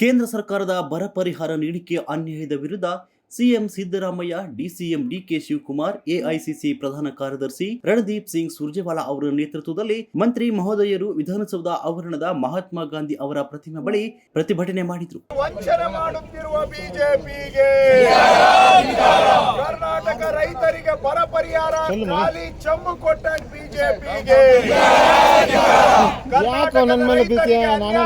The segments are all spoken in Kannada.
ಕೇಂದ್ರ ಸರ್ಕಾರದ ಬರ ಪರಿಹಾರ ನೀಡಿಕೆ ಅನ್ಯಾಯದ ವಿರುದ್ಧ CM Siddaramaiah DCM DK Shivakumar AICC ಪ್ರಧಾನ ಕಾರ್ಯದರ್ಶಿ ರಣದೀಪ್ ಸಿಂಗ್ ಸುರ್ಜೇವಾಲಾ ಅವರ ನೇತೃತ್ವದಲ್ಲಿ ಮಂತ್ರಿ ಮಹೋದಯರು ವಿಧಾನಸೌಧ ಆವರಣದ ಮಹಾತ್ಮ ಗಾಂಧಿ ಅವರ ಪ್ರತಿಮೆ ಬಳಿ ಪ್ರತಿಭಟನೆ ಮಾಡಿದ್ರು. ವಂಚನೆ ಮಾಡುತ್ತಿರುವ ಬಿಜೆಪಿಗೆ ಕರ್ನಾಟಕ ರೈತರಿಗೆ ಬರ ಪರಿಹಾರ ಖಾಲಿ ಚಮ್ಮು ಕೊಟ್ಟ ಬಿಜೆಪಿಗೆ. ಯಾಕೋ ನನ್ನ ಮೇಲೆ? ನಾನೇ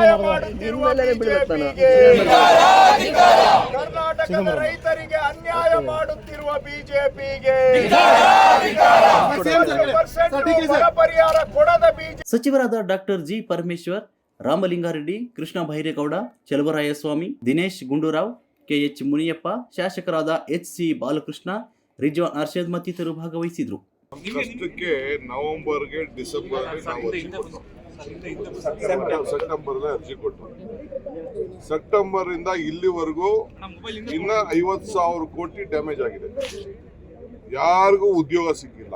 ಕರ್ನಾಟಕದ ರೈತರಿಗೆ ಅನ್ಯಾಯ ಮಾಡುತ್ತಿರುವ ಬಿಜೆಪಿಗೆ ಬರ ಪರಿಹಾರ ಕೊಡದ ಬಿಜೆಪಿ ಸಚಿವರಾದ doctor G Parameshwar Ramalinga Reddy Krishna Byre Gowda Chaluvarayaswamy Dinesh Gundu Rao KH Muniyappa ಶಾಸಕರಾದ ಎಚ್ ಸಿ ಬಾಲಕೃಷ್ಣ ರಿಜ್ವಾನ್ ಅರ್ಷದ್ ಮತ್ತಿತರರು ಭಾಗವಹಿಸಿದ್ರು. ಕಷ್ಟಕ್ಕೆ ನವೆಂಬರ್ಗೆ ಡಿಸೆಂಬರ್ ನಾವು ಅರ್ಜಿ ಕೊಟ್ಟು ಸೆಪ್ಟೆಂಬರ್ ಅರ್ಜಿ ಕೊಟ್ಟು ಸೆಪ್ಟೆಂಬರ್ ಇಂದ ಇಲ್ಲಿವರೆಗೂ ಇನ್ನ ಐವತ್ ಸಾವಿರ ಕೋಟಿ ಡ್ಯಾಮೇಜ್ ಆಗಿದೆ. ಯಾರಿಗೂ ಉದ್ಯೋಗ ಸಿಕ್ಕಿಲ್ಲ.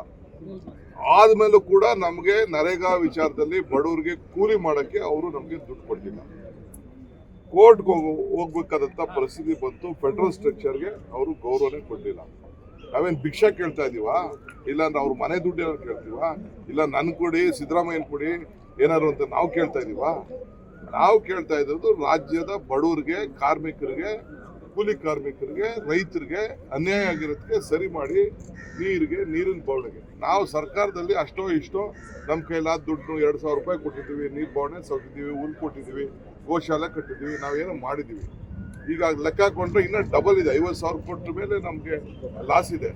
ಆದ್ಮೇಲೂ ಕೂಡ ನಮಗೆ ನರೇಗಾ ವಿಚಾರದಲ್ಲಿ ಬಡವರಿಗೆ ಕೂಲಿ ಮಾಡಕ್ಕೆ ಅವರು ನಮಗೆ ದುಡ್ಡು ಕೊಟ್ಟಿಲ್ಲ ಕೋರ್ಟ್ಗೆ ಹೋಗೋ ಹೋಗ್ಬೇಕಾದಂತ ಪರಿಸ್ಥಿತಿ ಬಂತು. ಫೆಡರಲ್ ಸ್ಟ್ರಕ್ಚರ್ಗೆ ಅವರು ಗೌರವನೇ ಕೊಡಲಿಲ್ಲ. ನಾವೇನ್ ಭಿಕ್ಷಾ ಕೇಳ್ತಾ ಇದೀವಾ? ಇಲ್ಲಾಂದ್ರೆ ಅವ್ರ ಮನೆ ದುಡ್ಡು ಏನಾರು ಕೇಳ್ತೀವಾ? ಇಲ್ಲ ನನ್ ಕೊಡಿ, ಸಿದ್ದರಾಮಯ್ಯನ ಕೊಡಿ, ಏನಾದ್ರು ಅಂತ ನಾವು ಕೇಳ್ತಾ ಇದೀವಾ? ನಾವು ಕೇಳ್ತಾ ಇರೋದು ರಾಜ್ಯದ ಬಡವರಿಗೆ, ಕಾರ್ಮಿಕರಿಗೆ, ಕೂಲಿ ಕಾರ್ಮಿಕರಿಗೆ, ರೈತರಿಗೆ ಅನ್ಯಾಯ ಆಗಿರೋದಕ್ಕೆ ಸರಿ ಮಾಡಿ ನೀರಿಗೆ, ನೀರಿನ ಬವಣೆಗೆ. ನಾವು ಸರ್ಕಾರದಲ್ಲಿ ಅಷ್ಟೋ ಇಷ್ಟೋ ನಮ್ಮ ಕೈಲಾದ ದುಡ್ಡು ಎರಡು ಸಾವಿರ ರೂಪಾಯಿ ಕೊಟ್ಟಿದ್ದೀವಿ, ನೀರು ಬವಣೆ ಸೌತಿದ್ದೀವಿ, ಹುಲ್ ಕೊಟ್ಟಿದ್ದೀವಿ, ಗೋಶಾಲೆ ಕಟ್ಟಿದ್ದೀವಿ, ನಾವೇನೋ ಮಾಡಿದ್ದೀವಿ. ಈಗ ಲೆಕ್ಕ ಹಾಕೊಂಡ್ರೆ ಇನ್ನೂ ಡಬಲ್ ಇದೆ. ಐವತ್ತು ಸಾವಿರ ಕೊಟ್ಟ ಮೇಲೆ ನಮಗೆ ಲಾಸ್ ಇದೆ.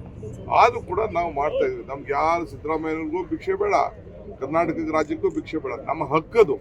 ಆದರೂ ಕೂಡ ನಾವು ಮಾಡ್ತಾ ಇದ್ದೀವಿ. ನಮ್ಗೆ ಯಾರು ಸಿದ್ದರಾಮಯ್ಯನಿಗೂ ಭಿಕ್ಷೆ ಬೇಡ ಕರ್ನಾಟಕ ರಾಜ್ಯಕ್ಕೂ ಭಿಕ್ಷೆ ಬೇಡ. ನಮ್ಮ ಹಕ್ಕದು.